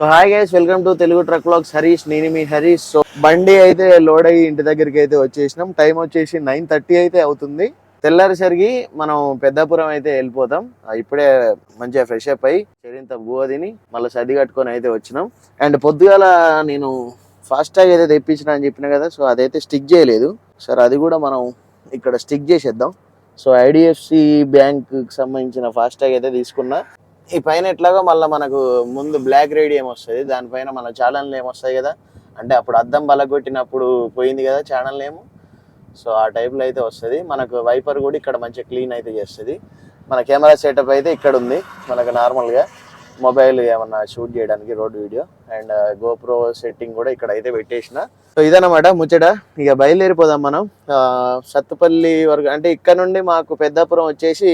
So hi guys welcome to Telugu truck vlogs Harish నేను మీ Harish so బండి అయితే లోడ్ అయ్యి ఇంటి దగ్గరికి అయితే వచ్చేసినాం. టైం వచ్చేసి నైన్ థర్టీ అయితే అవుతుంది. తెల్లారిసరికి మనం పెద్దాపురం అయితే వెళ్ళిపోతాం. ఇప్పుడే మంచిగా ఫ్రెష్ అప్ అయ్యి చెరింత బువ్వ తిని మళ్ళీ సర్ది కట్టుకొని అయితే వచ్చినాం. అండ్ పొద్దుగాల నేను ఫాస్ట్ ట్యాగ్ అయితే తెప్పించిన అని చెప్పిన కదా సో అదైతే స్టిక్ చేయలేదు. సార్ అది కూడా మనం ఇక్కడ స్టిక్ చేసేద్దాం. సో ఐడిఎఫ్సి బ్యాంక్ సంబంధించిన ఫాస్ట్ ట్యాగ్ అయితే తీసుకున్నా. ఈ పైన ఎట్లాగో మళ్ళీ మనకు ముందు బ్లాక్ రేడియం వస్తుంది దానిపైన మన ఛానల్ ఏమొస్తాయి కదా. అంటే అప్పుడు అద్దం బలగొట్టినప్పుడు పోయింది కదా ఛానల్ ఏమో సో ఆ టైప్లో అయితే వస్తుంది. మనకు వైపర్ కూడా ఇక్కడ మంచిగా క్లీన్ అయితే చేస్తుంది. మన కెమెరా సెటప్ అయితే ఇక్కడ ఉంది మనకు నార్మల్గా మొబైల్ ఏమన్నా షూట్ చేయడానికి road video and GoPro setting కూడా ఇక్కడ అయితే పెట్టేసిన. సో ఇదనమాట ముచ్చట. ఇక బయలుదేరిపోదాం మనం. సత్తుపల్లి వరకు అంటే ఇక్కడ నుండి మాకు పెద్దాపురం వచ్చేసి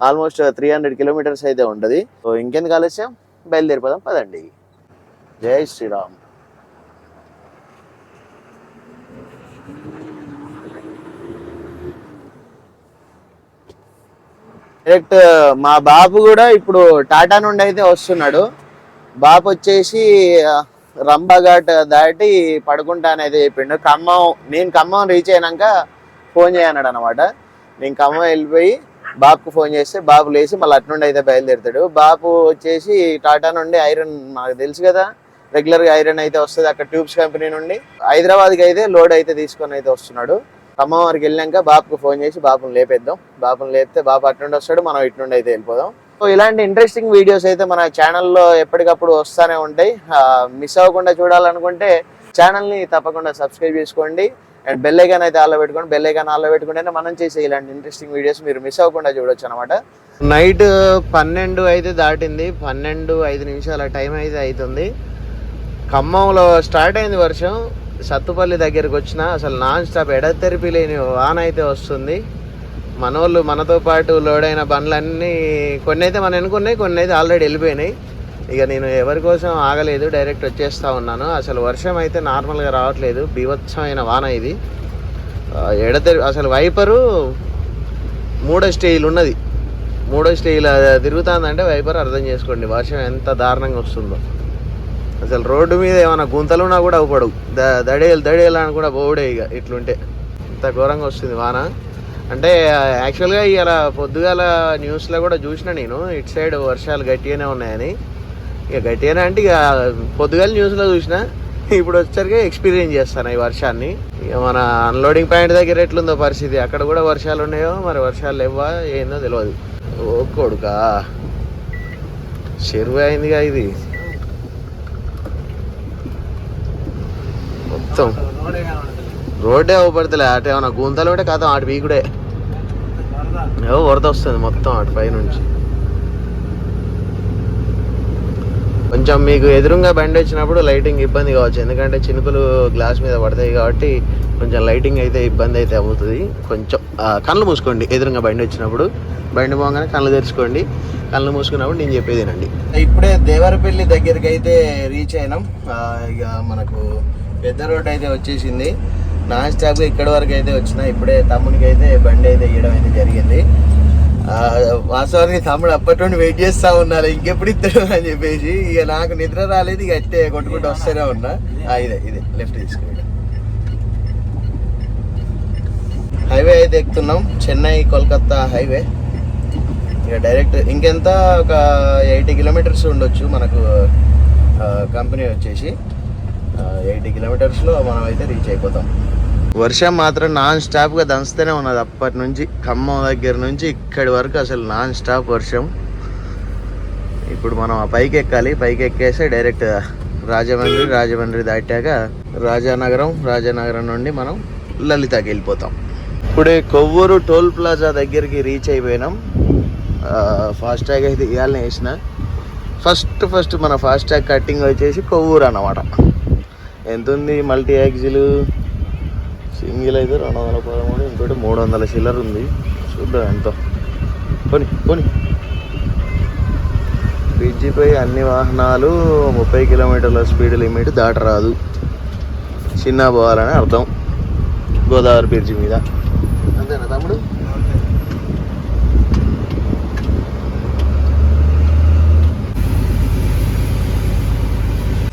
ఆల్మోస్ట్ త్రీ హండ్రెడ్ కిలోమీటర్స్ అయితే ఉంటుంది. సో ఇంకెందుకు ఆలస్యం? బయలుదేరిపోదాం పదండి. జై శ్రీరామ్. డైరెక్ట్ మా బాబు కూడా ఇప్పుడు టాటా నుండి అయితే వస్తున్నాడు. బాబు వచ్చేసి ఆ, రంబాఘాట్ దాటి పడుకుంటానైతే చెప్పిండు. ఖమ్మం నేను ఖమ్మం రీచ్ అయినాక ఫోన్ చేయన్నాడు అనమాట నేను ఖమ్మం వెళ్ళిపోయి బాబుకు ఫోన్ చేస్తే బాబు లేచి మళ్ళీ అటు నుండి అయితే బయలుదేరుతాడు. బాబు వచ్చేసి టాటా నుండి ఐరన్ నాకు తెలుసు కదా రెగ్యులర్గా ఐరన్ అయితే వస్తుంది అక్కడ ట్యూబ్స్ కంపెనీ నుండి. హైదరాబాద్కి అయితే లోడ్ అయితే తీసుకొని అయితే వస్తున్నాడు. ఖమ్మం వారికి వెళ్ళాక బాబుకు ఫోన్ చేసి బాబుని లేపేద్దాం. బాబుని లేపితే బాబు అటు నుండి వస్తాడు మనం ఇటు నుండి అయితే వెళ్ళిపోదాం. సో ఇలాంటి ఇంట్రెస్టింగ్ వీడియోస్ అయితే మన ఛానల్లో ఎప్పటికప్పుడు వస్తూనే ఉంటాయి. మిస్ అవ్వకుండా చూడాలనుకుంటే ఛానల్ని తప్పకుండా సబ్స్క్రైబ్ చేసుకోండి. అండ్ బెల్ ఐకాన్ అయితే ఆల్లో పెట్టుకోండి. బెల్ ఐకాన్ ఆల్లో పెట్టుకుంటేనే మనం చేసే ఇలాంటి ఇంట్రెస్టింగ్ వీడియోస్ మీరు మిస్ అవ్వకుండా చూడొచ్చు అనమాట నైట్ పన్నెండు అయితే దాటింది. పన్నెండు ఐదు నిమిషాల టైం అయితే అవుతుంది ఖమ్మంలో స్టార్ట్ అయింది వర్షం. సత్తుపల్లి దగ్గరికి వచ్చిన అసలు నాన్ స్టాప్ ఎడతెరిపి లేని వాన అయితే వస్తుంది. మనోళ్ళు మనతో పాటు లోడైన బండ్లన్నీ కొన్ని అయితే మనం ఎన్నుకున్నాయి కొన్ని అయితే ఆల్రెడీ వెళ్ళిపోయినాయి. ఇక నేను ఎవరి కోసం ఆగలేదు డైరెక్ట్ వచ్చేస్తా ఉన్నాను. అసలు వర్షం అయితే నార్మల్గా రావట్లేదు. బీభత్సమైన వాన ఇది. ఎడతెరి అసలు వైపరు మూడో స్టేజ్లు ఉన్నది. మూడో స్టేజ్ తిరుగుతుందంటే వైపర్ అర్థం చేసుకోండి. వర్షం ఎంత దారుణంగా వస్తుందో. అసలు రోడ్డు మీద ఏమైనా గుంతలున్నా కూడా అవుపడు ద దడేలు దడేలు అని కూడా పోవుడే ఇక ఇట్లుంటే. ఇంత ఘోరంగా వస్తుంది వాన. అంటే యాక్చువల్గా ఇలా పొద్దుగాల న్యూస్లో కూడా చూసిన నేను ఇటు సైడ్ వర్షాలు గట్టిగానే ఉన్నాయని. ఇక గట్టిగానే అంటే ఇక పొద్దుగాల న్యూస్లో చూసిన ఇప్పుడు వచ్చరికి ఎక్స్పీరియన్స్ చేస్తాను ఈ వర్షాన్ని. ఇక మన అన్లోడింగ్ పాయింట్ దగ్గర ఎట్లుందో పరిస్థితి అక్కడ కూడా వర్షాలు ఉన్నాయో మరి వర్షాలు లేవా ఏందో తెలియదు ఓ కొడుకా చెరువు అయిందిగా ఇది. మొత్తం రోడ్డే అవపడతలే అటు ఏమన్నా గుంతలు ఉంటే కాదు అటు పీకుడే ఏవో వరద వస్తుంది మొత్తం అటు పై నుంచి కొంచెం మీకు ఎదురుగా బండి వచ్చినప్పుడు లైటింగ్ ఇబ్బంది కావచ్చు. ఎందుకంటే చినుకులు గ్లాస్ మీద పడతాయి కాబట్టి కొంచెం లైటింగ్ అయితే ఇబ్బంది అయితే అవుతుంది. కొంచెం కళ్ళు మూసుకోండి. ఎదురుగా బండి వచ్చినప్పుడు బండి పోగానే కళ్ళు తెరుచుకోండి. కళ్ళు మూసుకున్నప్పుడు నేను చెప్పేదేనండి ఇప్పుడే దేవరపల్లి దగ్గరికి అయితే రీచ్ అయినాం ఇక మనకు పెద్ద రోడ్ అయితే వచ్చేసింది. నాన్ స్టాప్ ఇక్కడ వరకు అయితే వచ్చిన. ఇప్పుడే తమ్మునికి అయితే బండి అయితే ఇవ్వడం అయితే జరిగింది. వాస్తవానికి తమ్ముడు అప్పటి నుండి వెయిట్ చేస్తా ఉన్నారు ఇంకెప్పుడు ఇద్దరు అని చెప్పేసి ఇక నాకు నిద్ర రాలేదు ఇక అట్టే కొట్టుకుంటూ వస్తూనే ఉన్నా. ఇదే ఇదే లెఫ్ట్ తీసుకుంటా. హైవే అయితే ఎక్కుతున్నాం. చెన్నై కోల్కత్తా హైవే ఇక డైరెక్ట్ ఇంకెంత ఒక ఎయిటీ కిలోమీటర్స్ ఉండొచ్చు మనకు కంపెనీ వచ్చేసి. ఎయిటీ కిలోమీటర్స్లో మనం అయితే రీచ్ అయిపోతాం. వర్షం మాత్రం నాన్ స్టాప్గా దంచుతూనే ఉన్నది అప్పటి నుంచి ఖమ్మం దగ్గర నుంచి ఇక్కడి వరకు అసలు నాన్ స్టాప్ వర్షం. ఇప్పుడు మనం ఆ పైకి ఎక్కాలి. పైకి ఎక్కేసి డైరెక్ట్ రాజమండ్రి రాజమండ్రి దాటాక రాజానగరం రాజానగరం నుండి మనం లలితకి వెళ్ళిపోతాం. ఇప్పుడే కొవ్వూరు టోల్ ప్లాజా దగ్గరికి రీచ్ అయిపోయినాం. ఫాస్ట్టాగ్ అయితే ఇవ్వాలని వేసిన ఫస్ట్ ఫస్ట్ మన ఫాస్ట్ ట్యాగ్ కట్టింగ్ వచ్చేసి కొవ్వూరు అన్నమాట. ఎంత ఉంది మల్టీ యాక్సిల్ సింగిల్ అయితే రెండు వందల పదమూడు ఇంకోటి మూడు వందల చిల్లర ఉంది. చూద్దాం ఎంత. కొని కొని బ్రిడ్జిపై అన్ని వాహనాలు ముప్పై కిలోమీటర్ల స్పీడ్ లిమిట్ దాటరాదు. చిన్న పోవాలని అర్థం. గోదావరి బ్రిడ్జి మీద. అంతేనా తమ్ముడు?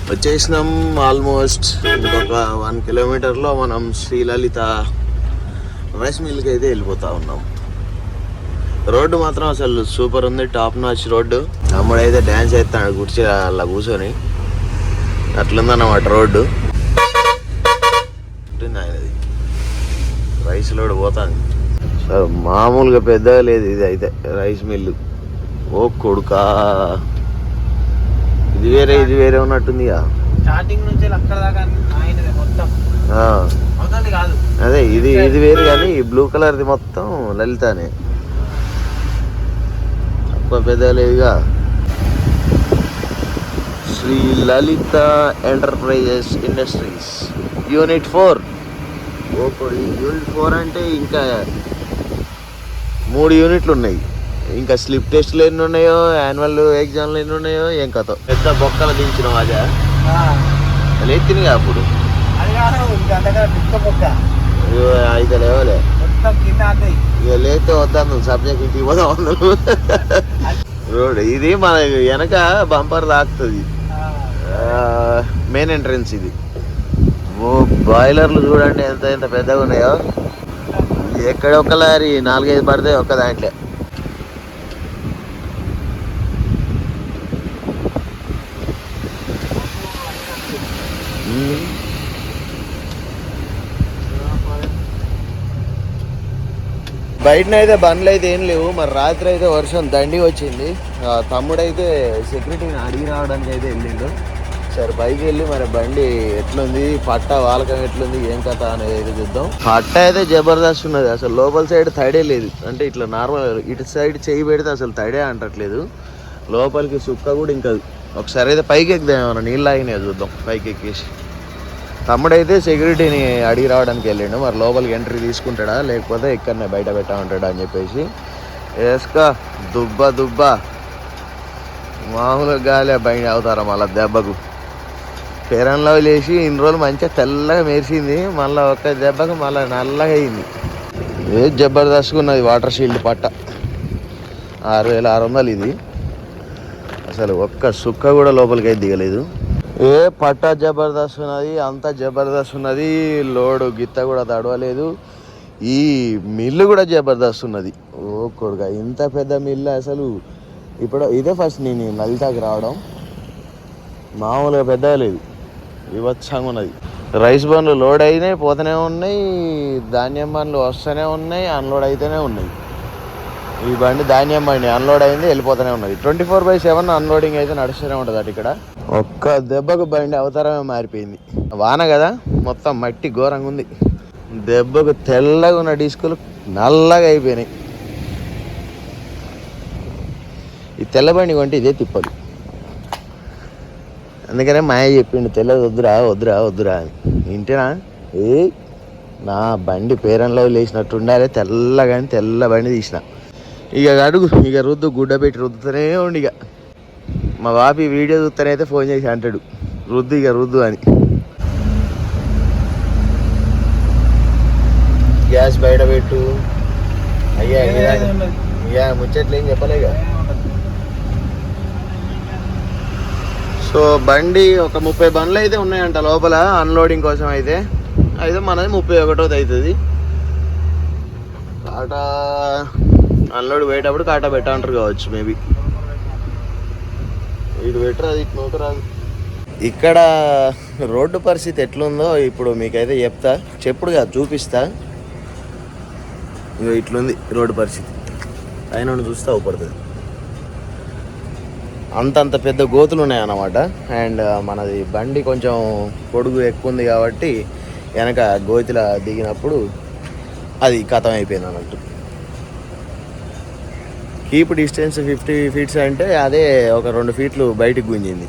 వచ్చేసినాం ఆల్మోస్ట్ ఇంకొక వన్ కిలోమీటర్లో మనం శ్రీలలిత రైస్ మిల్కి అయితే వెళ్ళిపోతా ఉన్నాం. రోడ్డు మాత్రం అసలు సూపర్ ఉంది టాప్ నాచ్ రోడ్డు. తమ్ముడైతే డ్యాన్స్ అవుతాడు కుర్చీ అలా కూర్చొని. అట్లుందన్నమాట రోడ్డు. ఆయనది. రైస్ లోడ్ పోతాను సో మామూలుగా పెద్దగా లేదు ఇది అయితే రైస్ మిల్లు. ఓ కొడుకా. ఇది వేరే ఇది వేరే ఉన్నట్టుంది స్టార్టింగ్ నుంచి అక్కడ దాకా ఆయనది మొత్తం. కాదు. అదే ఇది ఇది వేరు కానీ ఈ బ్లూ కలర్ది మొత్తం లలితానే. తక్కువ పెద్దగా లేదుగా. Shri Lalitha enterprises industries. Unit four. ఓ యూనిట్ ఫోర్ అంటే ఇంకా మూడు యూనిట్లు ఉన్నాయి ఇంకా స్లిప్ టెస్ట్లు ఎన్ని ఉన్నాయో యాన్యువల్ ఎగ్జామ్లు ఎన్ని ఉన్నాయో ఏం కథ. పెద్ద బొక్కలు దించిన వాజా లేతినిగా అప్పుడు? అయితే లేవలే. ఇక లేతే వద్దాను సబ్జెక్ట్ ఇంటికి పోదాం రోడ్ ఇది మన వెనక బంపర్ తాకుతుంది మెయిన్ ఎంట్రన్స్ ఇది. ఓ బాయిలర్లు చూడండి ఎంత ఎంత పెద్దగా ఉన్నాయో ఎక్కడ ఒక లారీ నాలుగైదు పడతాయి ఒక్క దాంట్లో. బయటనైతే బండ్లు అయితే ఏం లేవు. మరి రాత్రి అయితే వర్షం దండి వచ్చింది. తమ్ముడైతే సెక్యూరిటీని అడిగి రావడానికి అయితే వెళ్ళిండు. సరే బైక్ వెళ్ళి మరి బండి ఎట్లుంది? పట్ట వాలకం ఎట్లుంది? ఏం కథ అనేది అయితే చూద్దాం. పట్ట అయితే జబర్దస్త్ ఉన్నది. అసలు లోపల సైడ్ తడే లేదు. అంటే ఇట్లా నార్మల్ ఇటు సైడ్ చేయి పెడితే అసలు తడే అంటట్లేదు. లోపలికి సుక్క కూడా ఇంకా ఒకసారి అయితే పైకి ఎక్కుదాం ఏమన్నా? నీళ్ళు ఆగినాయి చూద్దాం. పైకి ఎక్కేసి తమ్ముడైతే సెక్యూరిటీని అడిగి రావడానికి వెళ్ళిండు. మరి లోపలికి ఎంట్రీ తీసుకుంటాడా? లేకపోతే ఇక్కడనే బయట పెట్టా ఉంటాడా అని చెప్పేసి. వేసుకో దుబ్బ దుబ్బ. మామూలుగా గాలి బయట అవుతారా మళ్ళీ దెబ్బకు? పేరంలో లేచి ఇన్ని రోజులు మంచిగా తెల్లగా మెరిసింది. మళ్ళీ ఒక్క దెబ్బకు మళ్ళీ నల్లగా అయింది. ఏ జబర్దస్త్గా ఉన్నది వాటర్ షీల్డ్ పట్ట. ఆరు వేల ఆరు వందలు ఇది. అసలు ఒక్క సుక్క కూడా లోపలికి అయితే దిగలేదు. ఏ పట్ట జబర్దస్త్ ఉన్నది అంత జబర్దస్త్ ఉన్నది లోడు గిత్త కూడా తడవలేదు. ఈ మిల్లు కూడా జబర్దస్త్ ఉన్నది. ఓ కొడుక ఇంత పెద్ద మిల్లు అసలు. ఇప్పుడు ఇదే ఫస్ట్ నేను లలితాకి రావడం. మామూలుగా పెద్దగా లేదు. వివత్సంగా ఉన్నది. రైస్ బండ్లు లోడ్ అయినాయి పోతూనే ఉన్నాయి. ధాన్యం బండ్లు వస్తూనే ఉన్నాయి అన్లోడ్ అయితేనే ఉన్నాయి. ఈ బండి ధాన్యం బండి అన్లోడ్ అయింది వెళ్ళిపోతూనే ఉన్నది. Twenty four by seven unloading అయితే నడుస్తూనే ఉంటుంది అటు ఇక్కడ. ఒక్క దెబ్బకు బండి అవతారమే మారిపోయింది. వాన కదా మొత్తం మట్టి ఘోరంగా ఉంది. దెబ్బకు తెల్లగా ఉన్న డిస్కులు నల్లగా అయిపోయినాయి. ఈ తెల్ల బండి కొంటే ఇదే తిప్పదు అందుకనే మాయ చెప్పిండు తెల్లది వద్దురా వద్దురా వద్దురా అని. వింటేనా ఏ నా బండి పేరంలో లేచినట్టు ఉండాలి తెల్లగాని తెల్ల బండి తీసిన. ఇక అడుగు ఇక రుద్దు గుడ్డ పెట్టి రుద్దుతూనే ఉండి ఇక. మా బాపి వీడియో చూస్తేనైతే ఫోన్ చేసి అంటాడు రుద్దు ఇక రుద్దు అని. గ్యాస్ బయట పెట్టు. అయ్యా ఇక ముచ్చట్లు ఏం చెప్పలేగా సో బండి ఒక ముప్పై బండ్లు అయితే ఉన్నాయంట లోపల అన్లోడింగ్ కోసం అయితే. అయితే మనది ముప్పై ఒకటోది అవుతుంది అన్లోడ్ పోయేటప్పుడు కాటా పెట్టంటారు కావచ్చు మేబీ ఇటు పెట్టరా అది ఇటు నూకరాదు ఇక్కడ రోడ్డు పరిస్థితి ఎట్లుందో ఇప్పుడు మీకైతే చెప్తా. చెప్పుడు కాదు చూపిస్తా. ఇగో ఇట్లుంది రోడ్డు పరిస్థితి. పైన చూస్తే అవుపడుతుంది. అంతంత పెద్ద గోతులు ఉన్నాయన్నమాట. అండ్ మనది బండి కొంచెం పొడుగు ఎక్కువ ఉంది కాబట్టి వెనక గోతిల దిగినప్పుడు అది కథం అయిపోయింది అన్నట్టు కీప్ డిస్టెన్స్ ఫిఫ్టీ ఫీట్స్ అంటే అదే ఒక రెండు ఫీట్లు బయటికి గుంజింది.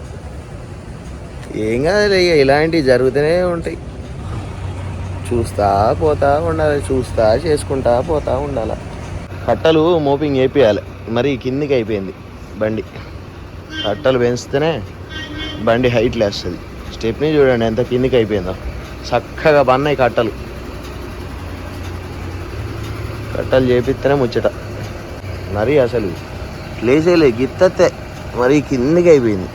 ఏం కాదు ఇక ఇలాంటివి జరుగుతూనే ఉంటాయి. చూస్తా పోతా ఉండాలి చూస్తా చేసుకుంటా పోతా ఉండాలి. కట్టలు మోపింగ్ వేపియాలి మరి కిందికి అయిపోయింది బండి. కట్టలు పెంచితేనే బండి హైట్ లేస్తుంది స్టెప్ని చూడండి ఎంత కిందికి అయిపోయిందో. చక్కగా బన్నాయి కట్టలు. కట్టలు చేపిస్తేనే ముచ్చట. మరి అసలు లేచేలే గిత్తతే మరి కిందికి అయిపోయింది.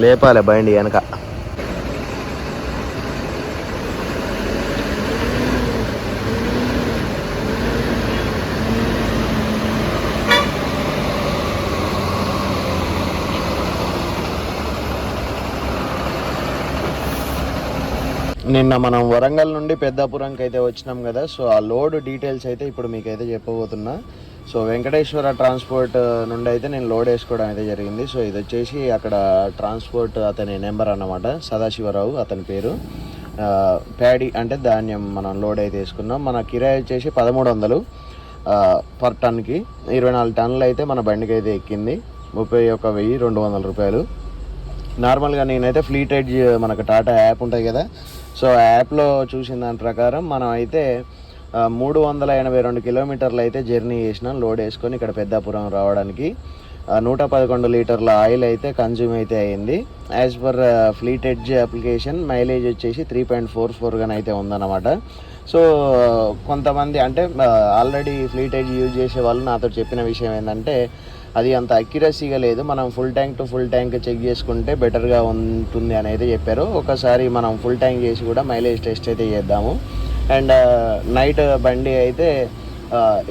లేపాలి బండి వెనక. నిన్న మనం వరంగల్ నుండి పెద్దాపురంకి అయితే వచ్చినాం కదా సో ఆ లోడ్ డీటెయిల్స్ అయితే ఇప్పుడు మీకైతే చెప్పబోతున్నా. సో వెంకటేశ్వర ట్రాన్స్పోర్ట్ నుండి అయితే నేను లోడ్ వేసుకోవడం అయితే జరిగింది. సో ఇది వచ్చేసి అక్కడ ట్రాన్స్పోర్ట్ అతని నెంబర్ అన్నమాట సదాశివరావు అతని పేరు. ప్యాడీ అంటే ధాన్యం మనం లోడ్ అయితే వేసుకున్నాం. మన కిరాయి వచ్చేసి పదమూడు వందలు పర్ టన్కి. ఇరవై నాలుగు టన్నులు అయితే మన బండికి అయితే ఎక్కింది. ముప్పై ఒక వెయ్యి రెండు వందల రూపాయలు. నార్మల్గా నేనైతే ఫ్లీట్ ఎడ్జ్ మనకు టాటా యాప్ ఉంటుంది కదా. సో ఆ యాప్లో చూసిన దాని ప్రకారం మనం అయితే మూడు వందల ఎనభై రెండు కిలోమీటర్లు అయితే జర్నీ చేసినాం లోడ్ వేసుకొని ఇక్కడ పెద్దాపురం రావడానికి. నూట పదకొండు లీటర్ల ఆయిల్ అయితే కన్జ్యూమ్ అయితే అయింది. As per Fleet Edge application mileage వచ్చేసి త్రీ పాయింట్ ఫోర్ ఫోర్గానైతే అయితే ఉందన్నమాట. సో కొంతమంది అంటే ఆల్రెడీ ఫ్లీట్ ఎయిడ్ యూజ్ చేసే వాళ్ళు నాతో చెప్పిన విషయం ఏంటంటే అది అంత అక్యురసీగా లేదు. మనం full tank to full tank check చేసుకుంటే బెటర్గా ఉంటుంది అని అయితే చెప్పారు. ఒకసారి మనం ఫుల్ ట్యాంక్ చేసి కూడా మైలేజ్ టెస్ట్ అయితే చేద్దాము. అండ్ నైట్ బండి అయితే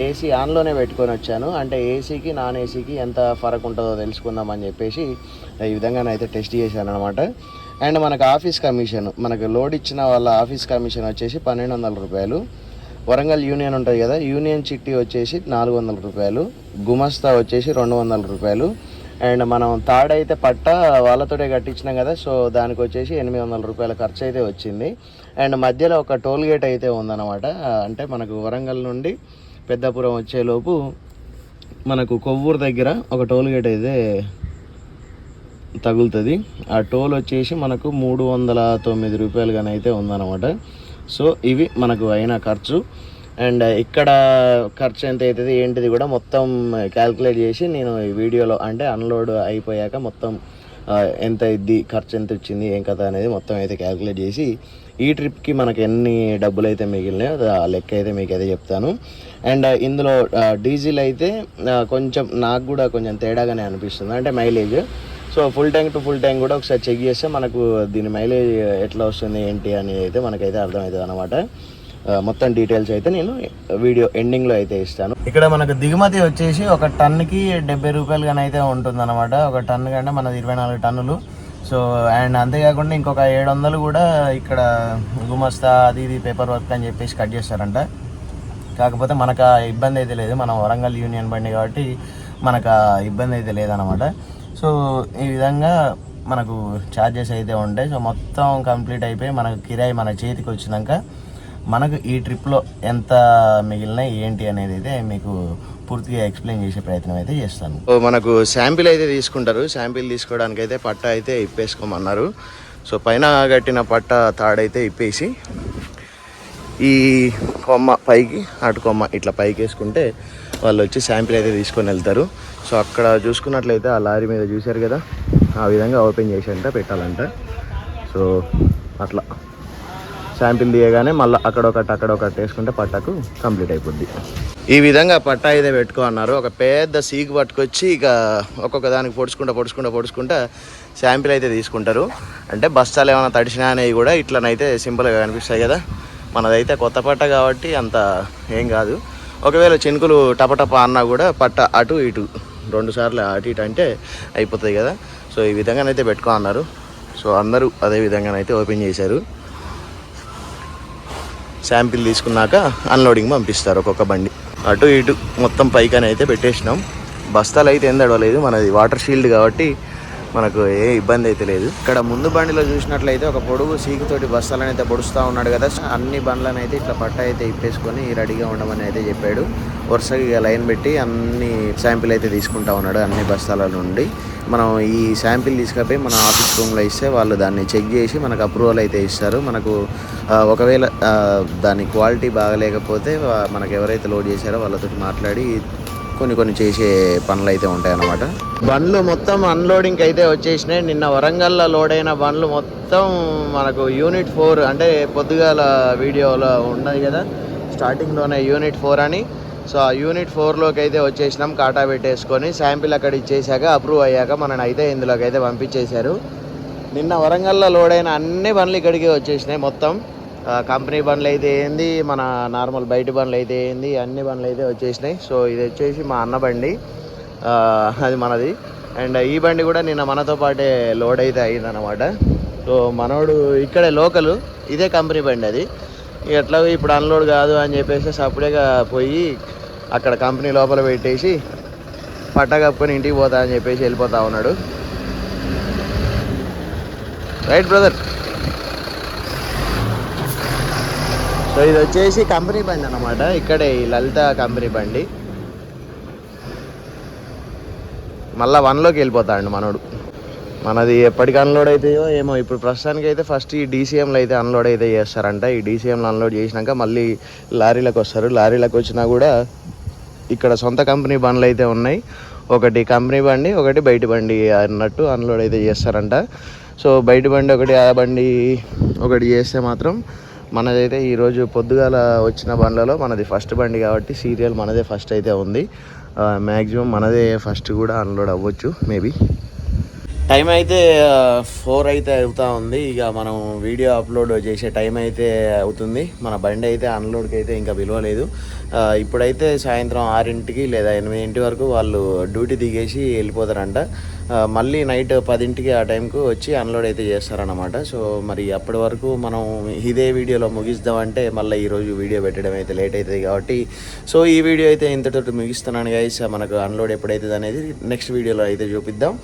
ఏసీ ఆన్లోనే పెట్టుకొని వచ్చాను. అంటే ఏసీకి నాన్ ఏసీకి ఎంత ఫరక్ ఉంటుందో తెలుసుకుందాం అని చెప్పేసి ఈ విధంగా అయితే టెస్ట్ చేశాను అనమాట అండ్ మనకు ఆఫీస్ కమిషన్ మనకు లోడ్ ఇచ్చిన వాళ్ళ ఆఫీస్ కమిషన్ వచ్చేసి పన్నెండు వందల రూపాయలు. వరంగల్ యూనియన్ ఉంటుంది కదా యూనియన్ చిట్టి వచ్చేసి నాలుగు వందల రూపాయలు. గుమస్తా వచ్చేసి రెండు వందల రూపాయలు. అండ్ మనం తాడైతే పట్ట వాళ్ళతోటే కట్టించినాం కదా సో దానికి వచ్చేసి ఎనిమిది వందల రూపాయల ఖర్చు అయితే వచ్చింది. అండ్ మధ్యలో ఒక టోల్ గేట్ అయితే ఉందన్నమాట. అంటే మనకు వరంగల్ నుండి పెద్దపురం వచ్చేలోపు మనకు కొవ్వూరు దగ్గర ఒక టోల్ గేట్ అయితే తగులుతుంది. ఆ టోల్ వచ్చేసి మనకు మూడు వందల తొమ్మిది రూపాయలుగానైతే అయితే ఉందన్నమాట. సో ఇవి మనకు అయిన ఖర్చు. అండ్ ఇక్కడ ఖర్చు ఎంత అవుతుంది ఏంటిది కూడా మొత్తం క్యాల్కులేట్ చేసి నేను ఈ వీడియోలో అంటే అన్లోడ్ అయిపోయాక మొత్తం ఎంత ఇద్ది ఖర్చు ఎంత వచ్చింది ఏం కథ అనేది మొత్తం అయితే క్యాల్కులేట్ చేసి ఈ ట్రిప్కి మనకు ఎన్ని డబ్బులు అయితే మిగిలినాయో ఆ లెక్క అయితే మీకు అయితే చెప్తాను. అండ్ ఇందులో డీజిల్ అయితే కొంచెం నాకు కూడా కొంచెం తేడాగానే అనిపిస్తుంది. అంటే mileage so full tank to full tank కూడా ఒకసారి చెక్ చేస్తే మనకు దీని మైలేజ్ ఎట్లా వస్తుంది ఏంటి అనేది అయితే మనకైతే అర్థమవుతుంది అనమాట మొత్తం డీటెయిల్స్ అయితే నేను వీడియో ఎండింగ్లో అయితే ఇస్తాను. ఇక్కడ మనకు దిగుమతి వచ్చేసి ఒక టన్కి డెబ్బై రూపాయలుగానే అయితే ఉంటుంది అనమాట ఒక టన్ కంటే మనది ఇరవై నాలుగు టన్నులు. సో అండ్ అంతేకాకుండా ఇంకొక ఏడు వందలు కూడా ఇక్కడ గుమస్తా అది ఇది పేపర్ వర్క్ అని చెప్పేసి కట్ చేస్తారంట. కాకపోతే మనకు ఆ ఇబ్బంది అయితే లేదు. మనం వరంగల్ యూనియన్ బండి కాబట్టి మనకు ఆ ఇబ్బంది అయితే లేదనమాట సో ఈ విధంగా మనకు ఛార్జెస్ అయితే ఉంటాయి. సో మొత్తం కంప్లీట్ అయిపోయి మనకు కిరాయి మన చేతికి వచ్చినాక మనకు ఈ ట్రిప్లో ఎంత మిగిలినాయి ఏంటి అనేది అయితే మీకు పూర్తిగా ఎక్స్ప్లెయిన్ చేసే ప్రయత్నం అయితే చేస్తాను. మనకు శాంపిల్ అయితే తీసుకుంటారు. శాంపిల్ తీసుకోవడానికి అయితే పట్ట అయితే ఇప్పేసుకోమన్నారు. సో పైన కట్టిన పట్ట తాడైతే ఇప్పేసి ఈ కొమ్మ పైకి అటు కొమ్మ ఇట్లా పైకి వేసుకుంటే వాళ్ళు వచ్చి శాంపిల్ అయితే తీసుకొని వెళ్తారు. సో అక్కడ చూసుకున్నట్లయితే ఆ లారీ మీద చూశారు కదా ఆ విధంగా ఓపెన్ చేసి అంట పెట్టాలంట. సో అట్లా. శాంపిల్ తీయగానే మళ్ళీ అక్కడ ఒకటి అక్కడ ఒకటి వేసుకుంటే పట్టకు కంప్లీట్ అయిపోద్ది. ఈ విధంగా పట్ట అయితే పెట్టుకో అన్నారు. ఒక పెద్ద సీక్ పట్టుకొచ్చి ఇక ఒక్కొక్క దానికి పొడుచుకుంటా పొడుచుకుంటా పొడుచుకుంటా శాంపిల్ అయితే తీసుకుంటారు. అంటే బస్తాలు ఏమైనా తడిసినా అనేవి కూడా ఇట్లనైతే సింపుల్గా కనిపిస్తాయి కదా. మనదైతే కొత్త పట్ట కాబట్టి అంత ఏం కాదు. ఒకవేళ చినుకులు టపటప అన్నా కూడా పట్ట అటు ఇటు రెండు సార్లు అటు ఇటు అంటే అయిపోతుంది కదా. సో ఈ విధంగానైతే పెట్టుకో అన్నారు. సో అందరూ అదే విధంగానైతే ఓపెన్ చేశారు. శాంపిల్ తీసుకున్నాక అన్లోడింగ్ పంపిస్తారు ఒక్కొక్క బండి. అటు ఇటు మొత్తం పైకని అయితే పెట్టేసినాం. బస్తాలు అయితే ఏం తడవలేదు. మనది వాటర్ షీల్డ్ కాబట్టి మనకు ఏ ఇబ్బంది అయితే లేదు. ఇక్కడ ముందు బండిలో చూసినట్లయితే ఒక పొడుగు సీకుతోటి బస్తాలను అయితే పొడుస్తూ ఉన్నాడు కదా. అన్ని బండ్లను అయితే ఇట్లా పట్ట అయితే ఇప్పేసుకొని రెడీగా ఉండమని అయితే చెప్పాడు. వరుసగా ఇక లైన్ పెట్టి అన్ని శాంపిల్ అయితే తీసుకుంటా ఉన్నాడు అన్ని బస్తాల నుండి. మనం ఈ శాంపిల్ తీసుకపోయి మన ఆఫీస్ రూమ్లో ఇస్తే వాళ్ళు దాన్ని చెక్ చేసి మనకు అప్రూవల్ అయితే ఇస్తారు. మనకు ఒకవేళ దాని క్వాలిటీ బాగలేకపోతే మనకు ఎవరైతే లోడ్ చేశారో వాళ్ళతో మాట్లాడి కొన్ని కొన్ని చేసే పనులు అయితే ఉంటాయి అన్నమాట బండ్లు మొత్తం అన్లోడింగ్ అయితే వచ్చేసినాయి. నిన్న వరంగల్లో లోడ్ అయిన బండ్లు మొత్తం మనకు యూనిట్ ఫోర్ అంటే పొద్దుగాల వీడియోలో ఉన్నది కదా. స్టార్టింగ్లోనే యూనిట్ ఫోర్ అని. సో ఆ యూనిట్ ఫోర్లోకి అయితే వచ్చేసినాం కాటా పెట్టేసుకొని. శాంపిల్ అక్కడ ఇచ్చేసాక అప్రూవ్ అయ్యాక మనని అయితే ఇందులోకి అయితే పంపించేశారు. నిన్న వరంగల్లో లోడ్ అయిన అన్ని బండ్లు ఇక్కడికి వచ్చేసినాయి మొత్తం. కంపెనీ బండ్లు అయితే ఏంది మన నార్మల్ బయట బండ్లు అయితే ఏంది అన్ని బండ్లు అయితే వచ్చేసినాయి. సో ఇది వచ్చేసి మా అన్న బండి. అది మనది. అండ్ ఈ బండి కూడా నిన్న మనతో పాటే లోడ్ అయితే అయిందనమాట సో మనోడు ఇక్కడే లోకల్ ఇదే కంపెనీ బండి అది. ఎట్లా ఇప్పుడు అన్లోడ్ కాదు అని చెప్పేసి సపరేట్గా పోయి అక్కడ కంపెనీ లోపల పెట్టేసి పట్ట కప్పుకొని ఇంటికి పోతా అని చెప్పేసి వెళ్ళిపోతా ఉన్నాడు. Right brother? సో ఇది వచ్చేసి కంపెనీ బండి అన్నమాట. ఇక్కడే ఈ లలిత కంపెనీ బండి. మళ్ళా వన్లోకి వెళ్ళిపోతాడు మనోడు. మనది ఎప్పటికి అన్లోడ్ అవుతాయో ఏమో. ఇప్పుడు ప్రస్తుతానికి అయితే ఫస్ట్ ఈ డీసీఎంలో అయితే అన్లోడ్ అయితే చేస్తారంట. ఈ డీసీఎంలో అన్లోడ్ చేసినాక మళ్ళీ లారీలకు వస్తారు. లారీలకు వచ్చినా కూడా ఇక్కడ సొంత కంపెనీ బండ్లు అయితే ఉన్నాయి. ఒకటి కంపెనీ బండి ఒకటి బయట బండి అన్నట్టు అన్లోడ్ అయితే చేస్తారంట. సో బయట బండి ఒకటి ఆ బండి ఒకటి చేస్తే మాత్రం మనదైతే ఈరోజు పొద్దుగాల వచ్చిన బండ్లలో మనది ఫస్ట్ బండి కాబట్టి సీరియల్ మనదే ఫస్ట్ అయితే ఉంది. మ్యాక్సిమం మనదే ఫస్ట్ కూడా అన్లోడ్ అవ్వచ్చు మేబీ. టైం అయితే ఫోర్ అయితే అవుతా ఉంది. ఇక మనం వీడియో అప్లోడ్ చేసే టైం అయితే అవుతుంది. మన బండి అయితే అన్లోడ్కి అయితే ఇంకా విలువలేదు లేదు. ఇప్పుడైతే సాయంత్రం ఆరింటికి లేదా ఎనిమిదింటి వరకు వాళ్ళు డ్యూటీ దిగేసి వెళ్ళిపోతారంట. మళ్ళీ నైట్ పదింటికి ఆ టైంకు వచ్చి అన్లోడ్ అయితే చేస్తారనమాట సో మరి అప్పటి వరకు మనం ఇదే వీడియోలో ముగిద్దామంటే మళ్ళీ ఈరోజు వీడియో పెట్టడం అయితే లేట్ అవుతుంది కాబట్టి. సో ఈ వీడియో అయితే ఇంతటితో ముగిస్తున్నాను గైస్ మనకు అన్లోడ్ ఎప్పుడైతుంది అనేది నెక్స్ట్ వీడియోలో అయితే చూపిద్దాం.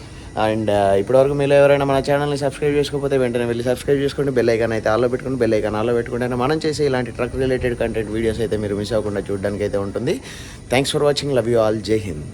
అండ్ ఇప్పటివరకు మీరు ఎవరైనా మన ఛానల్ని సబ్స్క్రైబ్ చేసుకోకపోతే వెంటనే వెళ్ళి సబ్స్క్రైబ్ చేసుకుంటే బెల్ ఐకాన్ అయితే ఆల్లో పెట్టుకుని బెల్ ఐకాన్ ఆల్లో పెట్టుకుంటే మనం చేసే ఇలాంటి ట్రక్ రిలేటెడ్ కంటెంట్ వీడియోస్ అయితే మీరు మిస్ అవ్వకుండా చూడడానికి అయితే ఉంటుంది. Thanks for watching love you all Jai Hind